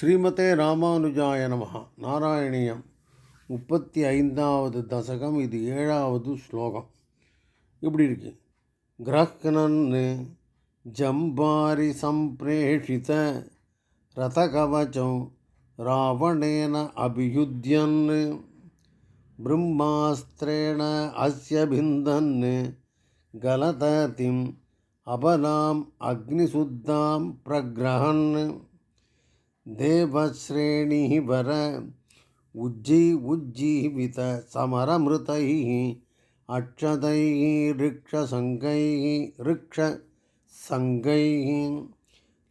ஸ்ரீமதே ராமானுஜாய நமகா நாராயணியம். முப்பத்தி ஐந்தாவது தசகம். இது ஏழாவது ஸ்லோகம். இப்படி இருக்கு. கிரஹ்னன்னு ஜம்பாரி சம்பிரேஷித ரதகவச்சம் ராவணேன அபியுத்தியன்னு பிரம்மாஸ்திரேண அஸ்ய பிந்தன் கலததிம் அபலாம் அக்னிசுத்தாம் பிரகிரகன்னு देवश्रेणी वर, उज्जी उज्जीवित समरमृत, अक्षत, ऋक्षसङ्गैः ऋक्षसङ्गैः।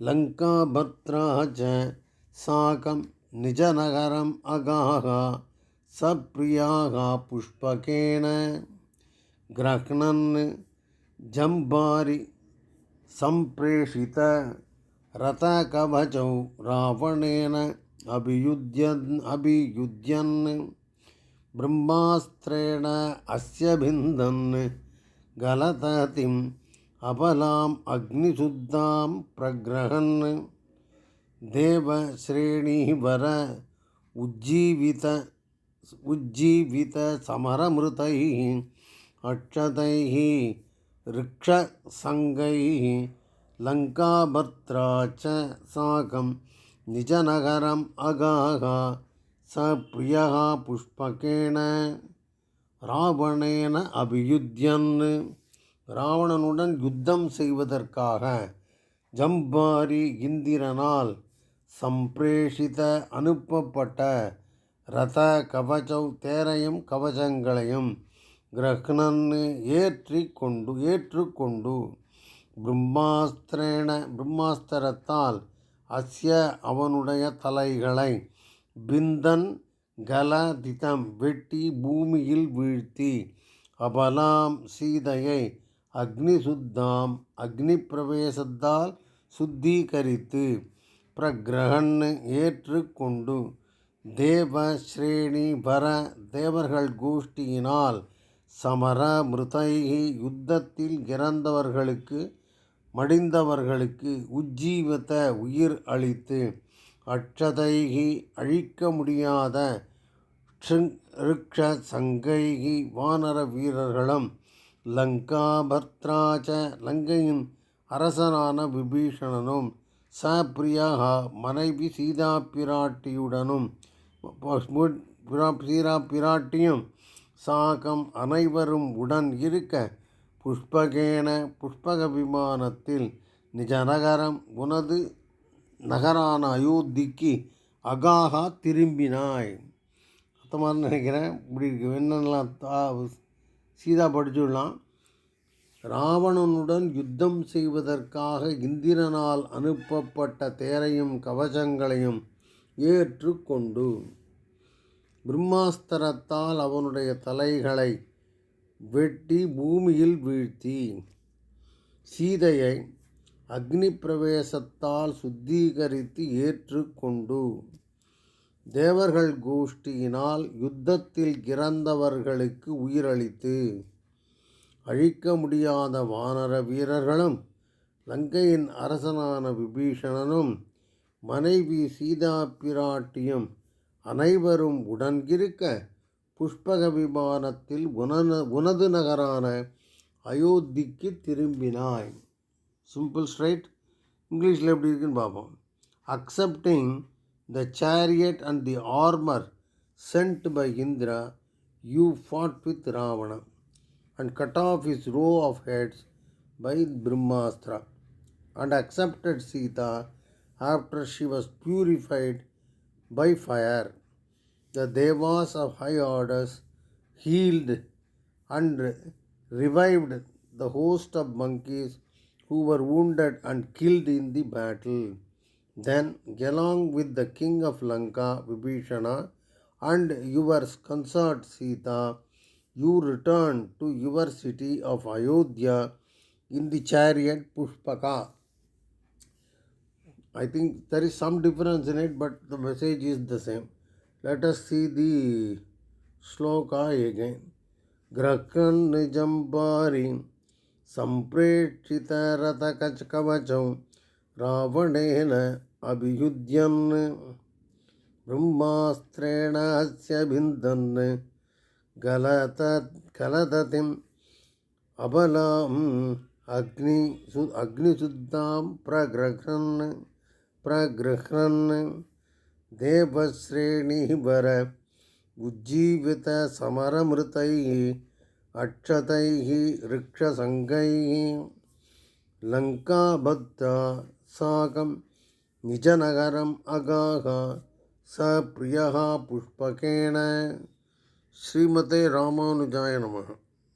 चाक च साकं निजनगरम् अगाः सप्रियाः पुष्पकेण ग्रह्णन् जम्बारि रथकवचौ रावणेन अभियुध्यन् अभियुध्यन्। ब्रह्मास्त्रेण अस्य भिन्दन्। गलततिम् अबलाम् अग्निशुद्धां प्रग्रहन्। देवश्रेणीवर उज्जीवित उज्जीवितसमरमृतैः अक्षतैः, ऋक्षसङ्गैः லங்காபத்ரா சாகம் நிஜநகரம் அகாகா ச பிரியா புஷ்பகேண ராவணேன அபியுத்தியன் ராவணனுடன் யுத்தம் செய்வதற்காக ஜம்பாரி இந்திரனால் சம்பிரேஷித அனுப்பப்பட்ட ரத கவச்சம் தேரையும் கவச்சங்களையும் கிரகணன் ஏற்றி கொண்டு ஏற்றுக்கொண்டு பிரம்மாஸ்திரேன பிரம்மாஸ்திரத்தால் அஸ்ய அவனுடைய தலைகளை பிந்தன் கலதிதம் வெட்டி பூமியில் வீழ்த்தி அபலாம் சீதையை அக்னி சுத்தாம் அக்னி பிரவேசத்தால் சுத்திகரித்து பிரகிரகன் ஏற்றுக்கொண்டு தேவ ஸ்ரேணி பர தேவர்கள் கோஷ்டியினால் சமர மிருதைகி யுத்தத்தில் இறந்தவர்களுக்கு மடிந்தவர்களுக்கு உஜ்ஜீவத்த உயிர் அளித்து அட்சதைகி அழிக்க முடியாத ரிக்ஷ சங்கைகி வானர வீரர்களும் லங்காபர்த்ராச்ச லங்கையின் அரசனான விபீஷணனும் ச பிரியா மனைவி சீதா பிராட்டியுடனும் சீரா பிராட்டியும் சாகம் அனைவரும் உடன் இருக்க புஷ்பகேன புஷ்பக விமானத்தில் நிஜ நகரம் உனது நகரான அயோத்திக்கு அகாகா திரும்பினாய். அர்த்தமாக நினைக்கிறேன். இப்படி இருக்கு. என்னென்னலாம் தா சீதா படிச்சுடலாம். ராவணனுடன் யுத்தம் செய்வதற்காக இந்திரனால் அனுப்பப்பட்ட தேரையும் கவசங்களையும் ஏற்றுக்கொண்டு பிரம்மாஸ்திரத்தால் அவனுடைய தலைகளை வெட்டி பூமியில் வீழ்த்தி. சீதையை அக்னி பிரவேசத்தால் சுத்திகரித்து ஏற்றுக்கொண்டு. தேவர்கள் கோஷ்டியினால் யுத்தத்தில் இறந்தவர்களுக்கு உயிரளித்து. அழிக்க முடியாத வானர வீரர்களும் லங்கையின் அரசனான விபீஷணனும் மனைவி சீதா பிராட்டியும் அனைவரும் உடன்கிருக்க புஷ்பக விமானத்தில் உனது உனது நகரான அயோத்திக்கு திரும்பினாய். சிம்பிள் ஸ்ட்ரைட் இங்கிலீஷில் எப்படி இருக்குன்னு பார்ப்போம். Accepting the chariot and the armour sent by Indra you fought with Ravana and cut off his row of heads by Brahmastra and accepted Sita after she was purified by fire The devas of high orders healed and revived the host of monkeys who were wounded and killed in the battle. Then, along with the king of Lanka, Vibhishana, and your consort Sita, you returned to your city of Ayodhya in the chariot Pushpaka. I think there is some difference in it, but the message is the same. Let us see the shloka again ग्रहण निजम बारी संप्रेक्षित रथ कच कवच रावण अभियुध्यन ब्रह्मास्त्रेण हस्य बिंदन गलत गलतति अबला अग्नि अग्निशुद्धा प्रग्रहण प्रग्रहण देवश्रेणीवर उज्जीवितसमरमृतैः अक्षतैः वृक्षसङ्गैः। लङ्काबद्धा साकं निजनगरम् अगाः स प्रियः पुष्पकेण। श्रीमते रामानुजाय नमः।